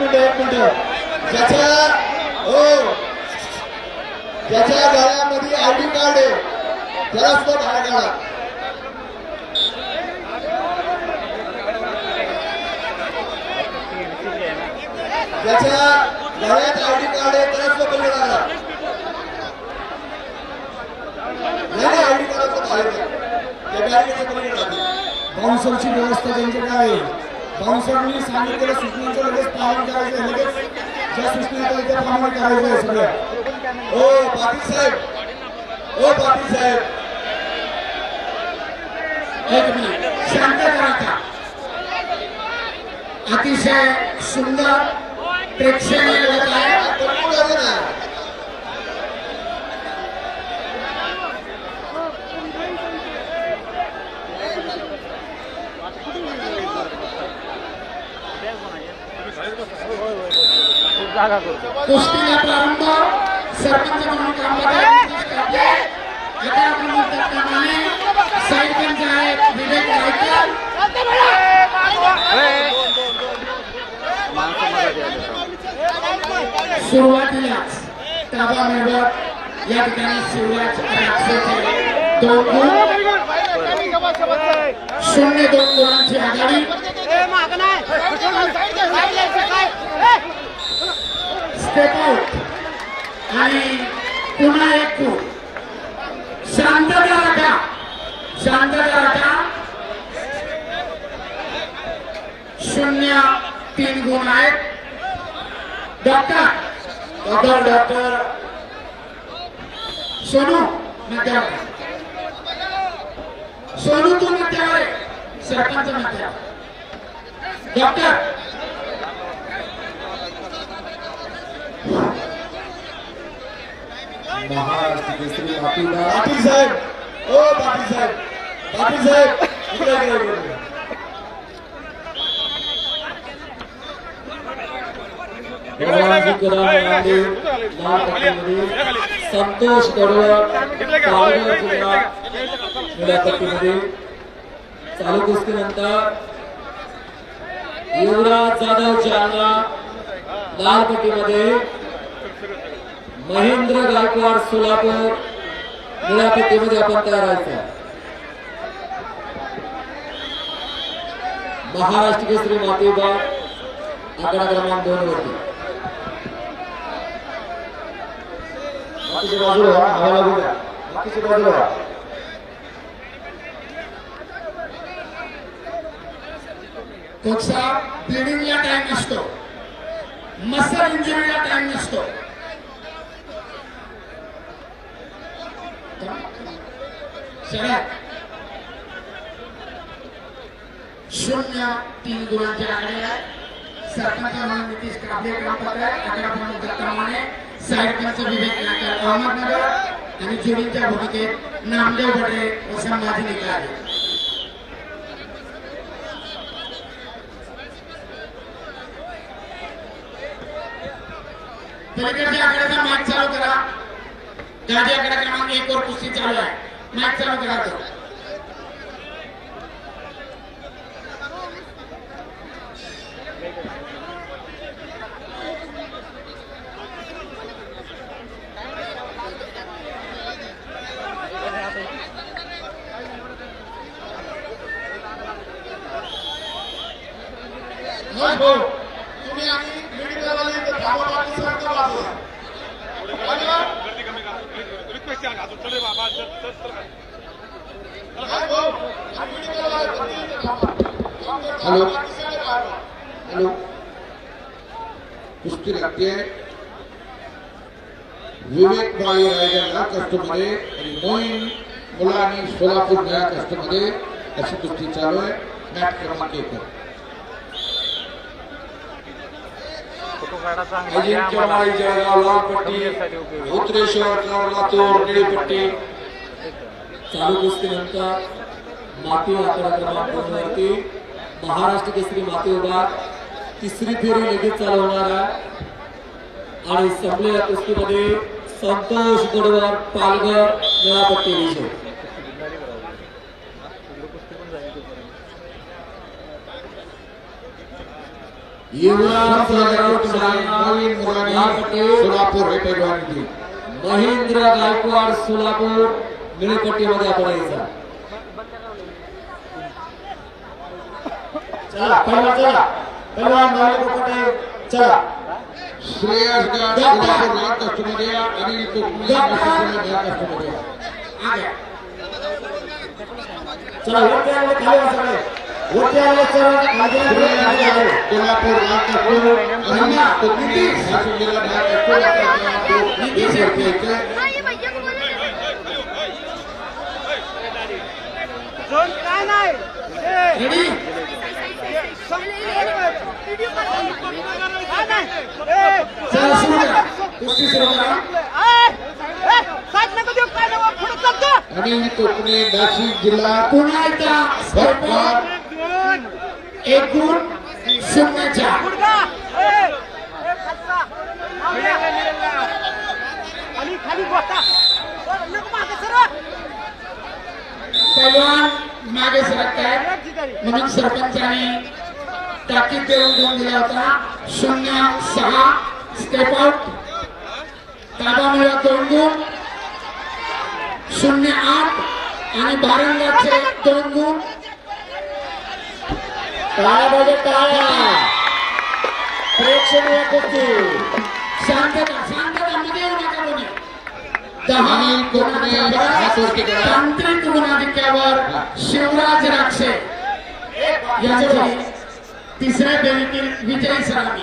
एक मिनिट एक मिनिट. ज्याच्या हो. ज्याच्या गळ्यामध्ये आयडी कार्ड आहे त्याला सुद्धा बाहेर काढा. ज्याच्या गळ्यात आयडी कार्ड आहे त्याला सुद्धा पहिले काढा. नाही नाही आयडी कार्ड सुद्धा बाहेर काढा. त्या बॅरिकेडच्या पलीकडे काढा. बाउन्सरची व्यवस्था त्यांच्याकडे आहे? बाउन्सरनी सांगितलेल्या सूचनांचं लगेच पालन करायचं आहे. लगेच ज्या सूचना येतात त्या प्रमाणे करायचं आहे सगळं. ओ पाटील साहेब. ओ पाटील साहेब. एक मिनिट. शांत करा अतिशय सुंदर प्रेक्षणीय ಕುಸ್ತಿಯ ಪ್ರಾರಂಭ ಸರ್ಪಂಚವನ್ನು ಕಾಮಗಾರಿ ಇದಾಗಮನ ತಕ್ಕಮನೆ ಸೈಡ್ ಪಂಚಾಯತ್ ವಿವೇಕ್ ರಾಯ್ಕರ್ सुरुवातीलाच ताबा मिळवत या ठिकाणी शिवराज दोन गुण शून्य दोन गुणांची आघाडी पुन्हा एक गुण शांतता राखा शांतता राखा शून्य तीन गुण आहेत. डॉक्टर. Doctor doctor. सोनू मध्यावर सोनू तू मध्यावर सरपंच मध्यावर डॉक्टर. महाराष्ट्र केसरी मातीला पाटील साहेब. ओ पाटील साहेब. पाटील साहेब. इकडे इकडे इकडे, इकडे संतोष मुलाखतीमध्ये चालू कुस्तीनंतर युवराज जाधव जालना लाल पट्टीमध्ये महेंद्र गायकवाड सोलापूर निळ्या आपण तयार व्हायचं महाराष्ट्र केसरी मातेबा आकडा क्रमांक दोन वरती. बाकीच्या बाजूला व्हा, हवा बाकीच्या बाजूला व्हा. ब्लिडिंगला टाइम नसतो. मसल इंजुरीला टाइम नसतो. शून्य तीन गुणांचे आकडे आहे सरपंच म्हणून नितीश काबले काम करत आहे आकडा म्हणून दत्तामाने साहेब पंच विवेक नाकर अहमदनगर आणि जुरींच्या भूमिकेत नामदेव भटे व संभाजी निघाले पलीकडच्या आकड्याचा माईक चालू करा गाडी आकडा क्रमांक एक वर कुस्ती चालू आहे माईक चालू करा Oh, हॅलो. हॅलो कुस्ती लागते विवेक माळी रायगड या कष्टमध्ये आणि मोईन मुलांनी सोलापूर या कष्टमध्ये अशी कुस्ती चालू आहे मॅच क्रमांक एक. अजिंक्य माळी जळगाव लाल पट्टी उत्तरेश्वर लातूर निळी पट्टी चालू कुस्तीनंतर माती आकडा क्रमांक दोन वरती महाराष्ट्र केसरी माती विभाग तिसरी फेरी लगेच चालू होणार आहे आणि संपलेल्या कुस्तीमध्ये संतोष गडवर पालघर निळापट्टी विजय. महेंद्र गायकवाड सोलापूर निळपट्टीमध्ये आपण यायचा. चला पहिला चला. पहिलवान नवले कोकटे चला. श्रेयस गाड सोलापूर लाल कस्टमध्ये अनिल कोकणे नाशिक जिल्हा लाल कस्टमध्ये आगे चला वरती आले खाली वरती आले आले. झोन काय नाही? रेडी चला सुरू करा कुस्ती सुरू करा अनिल कोकणे नाशिक जिल्हा पुन्हा एकदा भटवार दोन एक गुण शून्य चार आणि खाली गोटा नको मागे सर मागे सरकत आहेत म्हणून सरपंचाने ताकीद देऊन गुण दिला होता शून्य सहा स्टेप आउट ताबा मिळत दोन गुण शून्य आठ आणि बारंगाचे दोन गुण टाळ्या पाहिजे टाळ्या प्रेक्षणीय कुस्ती शांतता शांतता मध्ये येऊ नका कोणी दहा कोकणे तांत्रिक गुणाधिक्यावर शिवराज राक्षे याचे तिसऱ्या फेरीतील विजयी सलामी.